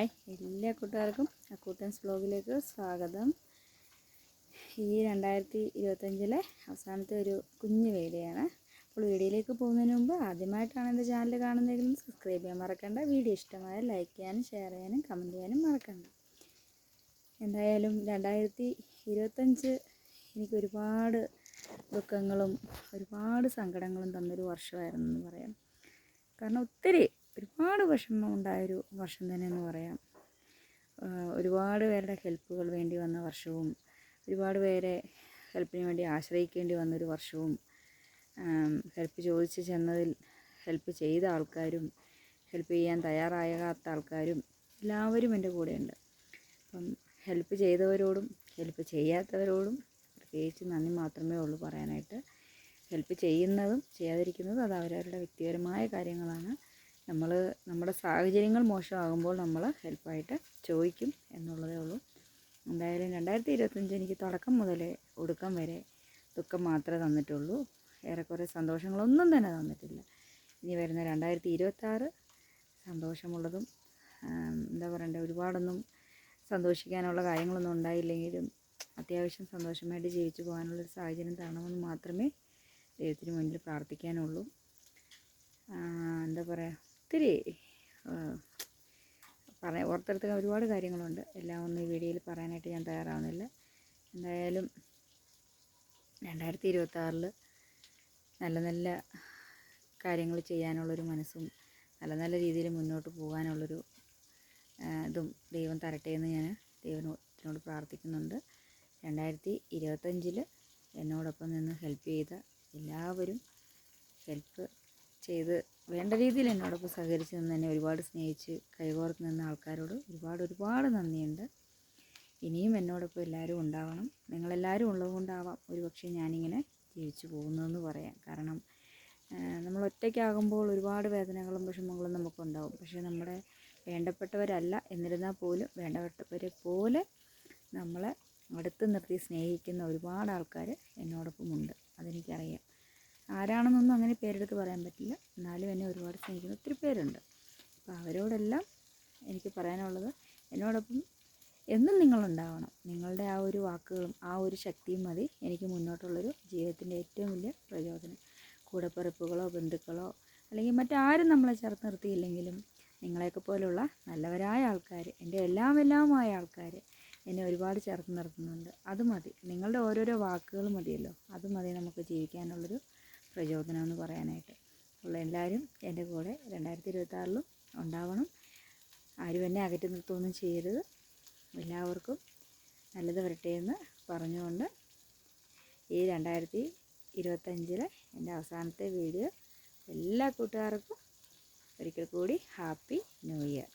Hi എല്ലാ കൂട്ടുകാർക്കും അക്കൂട്ടൻസ് ബ്ലോഗിലേക്ക് സ്വാഗതം. ഈ രണ്ടായിരത്തി ഇരുപത്തഞ്ചിലെ അവസാനത്തെ ഒരു കുഞ്ഞു വീഡിയോയാണ്. അപ്പോൾ വീഡിയോയിലേക്ക് പോകുന്നതിന് മുമ്പ് ആദ്യമായിട്ടാണ് എന്റെ ചാനൽ കാണുന്നതെങ്കിൽ സബ്സ്ക്രൈബ് ചെയ്യാൻ മറക്കണ്ട. വീഡിയോ ഇഷ്ടമായ ലൈക്ക് ചെയ്യാനും ഷെയർ ചെയ്യാനും കമന്റ് ചെയ്യാനും മറക്കണ്ട. എന്തായാലും രണ്ടായിരത്തി ഇരുപത്തഞ്ച് എനിക്ക് ഒരുപാട് ദുഃഖങ്ങളും ഒരുപാട് സങ്കടങ്ങളും തന്നൊരു വർഷമായിരുന്നു എന്ന് പറയാം. കാരണം ഒത്തിരി ഒരുപാട് വിഷമം ഉണ്ടായൊരു വർഷം തന്നെ എന്ന് പറയാം. ഒരുപാട് പേരുടെ ഹെൽപ്പുകൾ വേണ്ടി വന്ന വർഷവും ഒരുപാട് പേരെ ഹെൽപ്പിന് വേണ്ടി ആശ്രയിക്കേണ്ടി വന്നൊരു വർഷവും ഹെൽപ്പ് ചോദിച്ച് ചെന്നതിൽ ഹെൽപ്പ് ചെയ്ത ആൾക്കാരും ഹെൽപ്പ് ചെയ്യാൻ തയ്യാറാകാത്ത ആൾക്കാരും എല്ലാവരും എന്റെ കൂടെയുണ്ട്. അപ്പം ഹെൽപ്പ് ചെയ്തവരോടും ഹെൽപ്പ് ചെയ്യാത്തവരോടും പ്രത്യേകിച്ച് നന്ദി മാത്രമേ ഉള്ളൂ പറയാനായിട്ട്. ഹെൽപ്പ് ചെയ്യുന്നതും ചെയ്യാതിരിക്കുന്നതും അത് അവരവരുടെ വ്യക്തിപരമായ കാര്യങ്ങളാണ്. നമ്മൾ നമ്മുടെ സാഹചര്യങ്ങൾ മോശമാകുമ്പോൾ നമ്മൾ ഹെൽപ്പായിട്ട് ചോദിക്കും എന്നുള്ളതേ ഉള്ളൂ. എന്തായാലും രണ്ടായിരത്തി ഇരുപത്തഞ്ച് എനിക്ക് തുടക്കം മുതലേ ഒടുക്കം വരെ ദുഃഖം മാത്രമേ തന്നിട്ടുള്ളൂ. ഏറെക്കുറെ സന്തോഷങ്ങളൊന്നും തന്നെ തന്നിട്ടില്ല. ഇനി വരുന്ന രണ്ടായിരത്തി ഇരുപത്താറ് സന്തോഷമുള്ളതും എന്താ പറയണ്ടേ ഒരുപാടൊന്നും സന്തോഷിക്കാനുള്ള കാര്യങ്ങളൊന്നും ഉണ്ടായില്ലെങ്കിലും അത്യാവശ്യം സന്തോഷമായിട്ട് ജീവിച്ചു പോകാനുള്ളൊരു സാഹചര്യം തരണമെന്ന് മാത്രമേ ദൈവത്തിന് മുന്നിൽ പ്രാർത്ഥിക്കാനുള്ളൂ. എന്താ പറയുക ഒത്തിരി പറയാൻ ഓർത്തെടുത്ത ഒരുപാട് കാര്യങ്ങളുണ്ട്. എല്ലാം ഒന്നും ഈ വീഡിയോയിൽ പറയാനായിട്ട് ഞാൻ തയ്യാറാവുന്നില്ല. എന്തായാലും രണ്ടായിരത്തി ഇരുപത്താറിൽ നല്ല നല്ല കാര്യങ്ങൾ ചെയ്യാനുള്ളൊരു മനസ്സും നല്ല നല്ല രീതിയിൽ മുന്നോട്ട് പോകാനുള്ളൊരു ഇതും ദൈവം തരട്ടെ എന്ന് ഞാൻ ദൈവത്തിനോട് പ്രാർത്ഥിക്കുന്നുണ്ട്. രണ്ടായിരത്തി ഇരുപത്തഞ്ചിൽ എന്നോടൊപ്പം നിന്ന് ഹെൽപ്പ് ചെയ്ത എല്ലാവരും ഹെൽപ്പ് ചെയ്ത് വേണ്ട രീതിയിൽ എന്നോടൊപ്പം സഹകരിച്ച് നിന്ന് എന്നെ ഒരുപാട് സ്നേഹിച്ച് കൈകോർത്ത് നിന്ന ആൾക്കാരോട് ഒരുപാട് ഒരുപാട് നന്ദിയുണ്ട്. ഇനിയും എന്നോടൊപ്പം എല്ലാവരും ഉണ്ടാവണം. നിങ്ങളെല്ലാവരും ഉള്ളതുകൊണ്ടാവാം ഒരുപക്ഷെ ഞാനിങ്ങനെ ജീവിച്ചു പോകുന്നതെന്ന് പറയാം. കാരണം നമ്മൾ ഒറ്റയ്ക്കാകുമ്പോൾ ഒരുപാട് വേദനകളും വിഷമങ്ങളും നമുക്കുണ്ടാവും. പക്ഷേ നമ്മുടെ വേണ്ടപ്പെട്ടവരല്ല എന്നിരുന്നാൽ പോലും വേണ്ടപ്പെട്ടവരെ പോലെ നമ്മളെ അടുത്ത് നിർത്തി സ്നേഹിക്കുന്ന ഒരുപാട് ആൾക്കാർ എന്നോടൊപ്പമുണ്ട്. അതെനിക്കറിയാം. ആരാണെന്നൊന്നും അങ്ങനെ പേരെടുത്ത് പറയാൻ പറ്റില്ല. എന്നാലും എന്നെ ഒരുപാട് സ്നേഹിക്കുന്ന ഒത്തിരി പേരുണ്ട്. അപ്പോൾ അവരോടെല്ലാം എനിക്ക് പറയാനുള്ളത് എന്നോടൊപ്പം എന്നും നിങ്ങളുണ്ടാവണം. നിങ്ങളുടെ ആ ഒരു വാക്കുകളും ആ ഒരു ശക്തിയും മതി. എനിക്ക് മുന്നോട്ടുള്ളൊരു ജീവിതത്തിന്റെ ഏറ്റവും വലിയ പ്രചോദനം കൂടപ്പിറപ്പുകളോ ബന്ധുക്കളോ അല്ലെങ്കിൽ മറ്റാരും നമ്മളെ ചേർത്ത് നിർത്തിയില്ലെങ്കിലും നിങ്ങളെയൊക്കെ പോലുള്ള നല്ലവരായ ആൾക്കാർ എന്റെ എല്ലാം എല്ലാമായ ആൾക്കാർ എന്നെ ഒരുപാട് ചേർത്ത് നിർത്തുന്നുണ്ട്. അത് മതി. നിങ്ങളുടെ ഓരോരോ വാക്കുകൾ മതിയല്ലോ. അത് മതി നമുക്ക് ജീവിക്കാനുള്ളൊരു പ്രചോദനം എന്ന് പറയാനായിട്ട്. ഉള്ള എല്ലാവരും എന്റെ കൂടെ രണ്ടായിരത്തി ഇരുപത്താറിലും ഉണ്ടാവണം. ആരും എന്നെ അകറ്റി നിർത്തുകയൊന്നും ചെയ്യരുത്. എല്ലാവർക്കും നല്ലത് വരട്ടെ എന്ന് പറഞ്ഞുകൊണ്ട് ഈ രണ്ടായിരത്തി ഇരുപത്തഞ്ചിലെ എന്റെ അവസാനത്തെ വീഡിയോ എല്ലാ കൂട്ടുകാർക്കും ഒരിക്കൽ കൂടി ഹാപ്പി ന്യൂ ഇയർ.